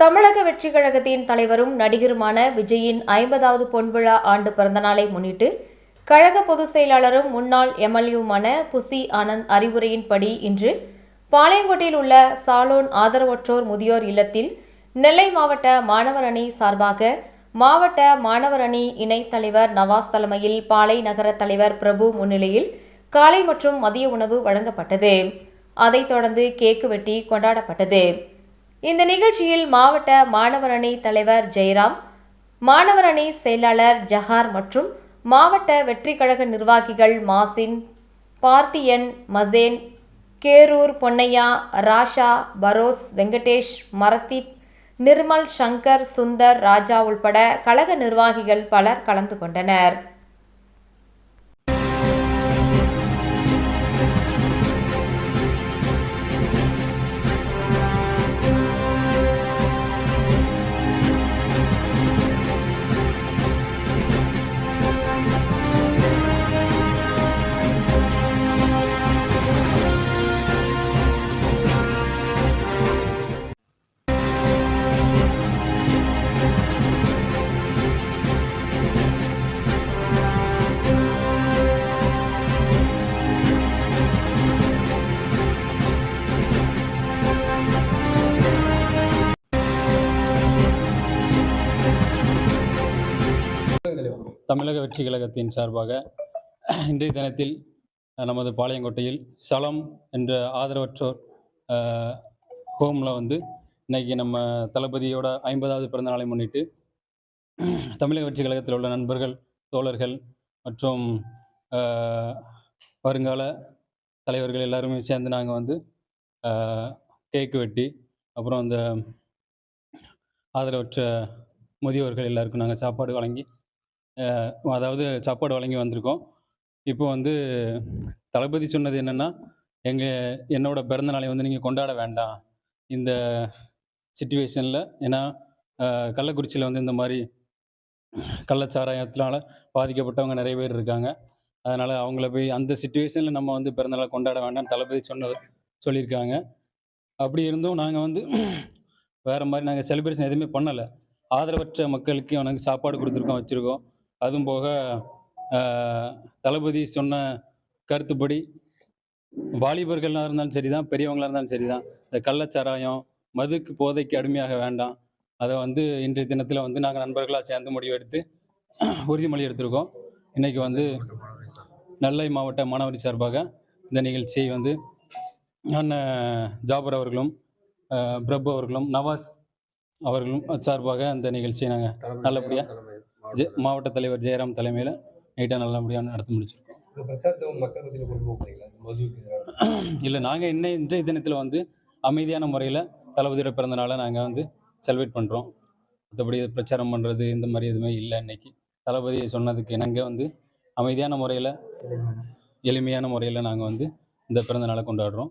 தமிழக வெற்றிக் கழகத்தின் தலைவரும் நடிகருமான விஜயின் ஐம்பதாவது பொன்விழா ஆண்டு பிறந்தநாளை முன்னிட்டு கழக பொதுச் செயலாளரும் முன்னாள் எம்எல்ஏவுமான புசி ஆனந்த் அறிவுரையின்படி இன்று பாளையங்கோட்டையில் உள்ள சாலோன் ஆதரவற்றோர் முதியோர் இல்லத்தில் நெல்லை மாவட்ட மாணவர் அணி சார்பாக மாவட்ட மாணவர் அணி இணைத் தலைவர் நவாஸ் தலைமையில் பாளை நகர தலைவர் பிரபு முன்னிலையில் காலை மற்றும் மதிய உணவு வழங்கப்பட்டது. அதைத் தொடர்ந்து கேக்கு வெட்டி கொண்டாடப்பட்டது. இந்த நிகழ்ச்சியில் மாவட்ட மாணவர் அணி தலைவர் ஜெயராம் மாணவர் அணி செயலாளர் ஜஹார் மற்றும் மாவட்ட வெற்றி கழக நிர்வாகிகள் மாசின் பார்த்தியன் மசேன் கேரூர் பொன்னையா ராஷா பரோஸ் வெங்கடேஷ் மரதீப் நிர்மல் சங்கர் சுந்தர் ராஜா உள்பட கழக நிர்வாகிகள் பலர் கலந்து கொண்டனர். தமிழக வெற்றி கழகத்தின் சார்பாக இன்றைய தினத்தில் நமது பாளையங்கோட்டையில் சலம் என்ற ஆதரவற்றோர் ஹோமில் வந்து இன்னைக்கு நம்ம தளபதியோட ஐம்பதாவது பிறந்த நாளை முன்னிட்டு தமிழக வெற்றி கழகத்தில் உள்ள நண்பர்கள் தோழர்கள் மற்றும் வருங்கால தலைவர்கள் எல்லாருமே சேர்ந்து நாங்கள் வந்து கேக்கு வெட்டி அப்புறம் அந்த ஆதரவற்ற முதியோர்கள் எல்லாருக்கும் நாங்கள் சாப்பாடு வழங்கி அதாவது சாப்பாடு வழங்கி வந்திருக்கோம். இப்போ வந்து தளபதி சொன்னது என்னென்னா எங்கள் என்னோட பிறந்த நாளை வந்து நீங்கள் கொண்டாட வேண்டாம். இந்த சுச்சுவேஷனில் ஏன்னா கள்ளக்குறிச்சியில் வந்து இந்த மாதிரி கள்ளச்சாராயத்தினால பாதிக்கப்பட்டவங்க நிறைய பேர் இருக்காங்க. அதனால் அவங்கள போய் அந்த சுச்சுவேஷனில் நம்ம வந்து பிறந்தநாளை கொண்டாட வேண்டாம்னு தளபதி சொன்னது சொல்லியிருக்காங்க. அப்படி இருந்தும் நாங்கள் வந்து வேறு மாதிரி நாங்கள் செலிப்ரேஷன் எதுவுமே பண்ணலை. ஆதரவற்ற மக்களுக்கு அவனுக்கு சாப்பாடு கொடுத்துருக்கோம் வச்சுருக்கோம். அதுவும் போக தளபதி சொன்ன கருத்துப்படி வாலிபர்களாக இருந்தாலும் சரி தான் பெரியவங்களாக இருந்தாலும் சரி தான் இந்த கள்ளச்சாராயம் மதுக்கு போதைக்கு அடிமையாக வேண்டாம் அதை வந்து இன்றைய தினத்தில் வந்து நாங்கள் நண்பர்களாக சேர்ந்து முடிவெடுத்து உறுதிமொழி எடுத்திருக்கோம் இன்னைக்கு வந்து நெல்லை மாவட்ட மாணவரி சார்பாக இந்த நிகழ்ச்சியை வந்து அண்ணன் ஜாபர் அவர்களும் பிரபு அவர்களும் நவாஸ் அவர்களும் சார்பாக அந்த நிகழ்ச்சியை நாங்கள் நல்லபடியா? ஜெ மாவட்ட தலைவர் ஜெயராம் தலைமையில் நீட்டாக நல்லபடியாக நடத்தி முடிச்சிருக்கோம். இல்லை நாங்கள் இன்னை இன்றைய தினத்தில் வந்து அமைதியான முறையில் தளபதியோட பிறந்தநாளை நாங்கள் வந்து செலிப்ரேட் பண்ணுறோம் மற்றபடி பிரச்சாரம் பண்ணுறது இந்த மாதிரி எதுவுமே இல்லை இன்னைக்கு. தளபதி சொன்னதுக்கு இணங்க வந்து அமைதியான முறையில் எளிமையான முறையில் நாங்கள் வந்து இந்த பிறந்த நாளை கொண்டாடுறோம்.